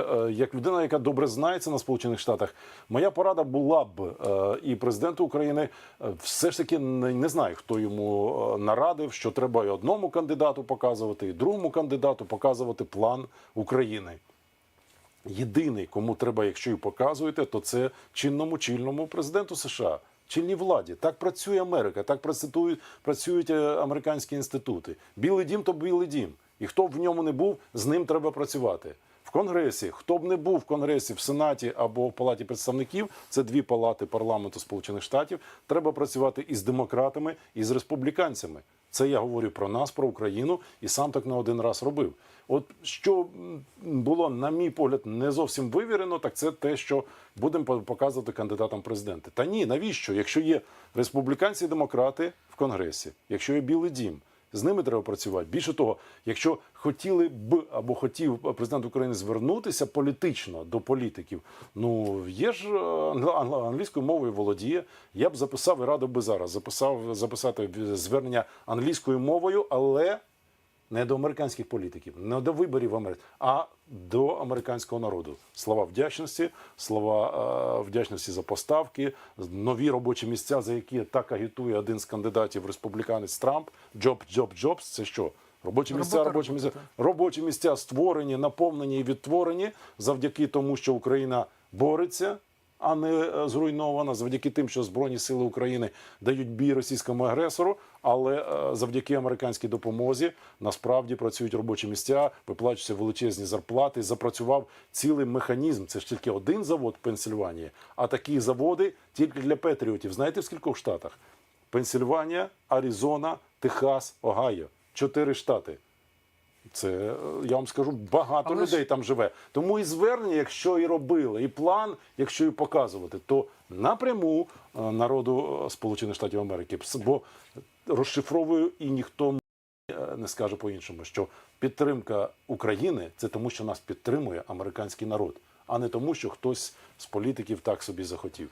Е, Як людина, яка добре знається на Сполучених Штатах, моя порада була б е, і президенту України е, все ж таки не, знаю, хто йому нарадив, що треба і одному кандидату показувати, і другому кандидату показувати план України. Єдиний, кому треба, якщо і показуєте, то це чинному чільному президенту США, чільній владі. Так працює Америка, так працюють, працюють американські інститути. Білий дім то білий дім. І хто б в ньому не був, з ним треба працювати. В Конгресі, хто б не був в Конгресі, в Сенаті або в Палаті представників, це дві палати парламенту Сполучених Штатів. Треба працювати і з демократами, і з республіканцями. Це я говорю про нас, про Україну, і сам так не один раз робив. От що було, на мій погляд, не зовсім вивірено, так це те, що будемо по- показувати кандидатам президенти. Та ні, навіщо? Якщо є республіканці і демократи в Конгресі, якщо є Білий Дім, з ними треба працювати. Більше того, якщо хотіли б або хотів президент України звернутися політично до політиків, ну є ж е, англ- англ- англійською мовою володіє. Я б записав і радив би зараз записав записати звернення англійською мовою, але не до американських політиків, не до виборів в Америці, а до американського народу. Слова вдячності, слова е, вдячності за поставки, нові робочі місця, за які так агітує один з кандидатів республіканець Трамп. Джоб, джоб, джобс. Це що? Робочі місця, Робота, робочі місця, робочі місця створені, наповнені і відтворені завдяки тому, що Україна бореться, а не е, зруйнована, завдяки тим, що Збройні сили України дають бій російському агресору, але е, завдяки американській допомозі насправді працюють робочі місця, виплачуються величезні зарплати. Запрацював цілий механізм. Це ж тільки один завод в Пенсильванії, а такі заводи тільки для патріотів. Знаєте в скількох штатах? Пенсильванія, Аризона, Техас, Огайо. Чотири штати. Це е, я вам скажу, багато Але ж- людей там живе. Тому і звернення, якщо і робили, і план, якщо і показувати, то напряму е, народу е, Сполучених Штатів Америки. Бо розшифровую і ніхто не скаже по-іншому, що підтримка України це тому, що нас підтримує американський народ, а не тому, що хтось з політиків так собі захотів.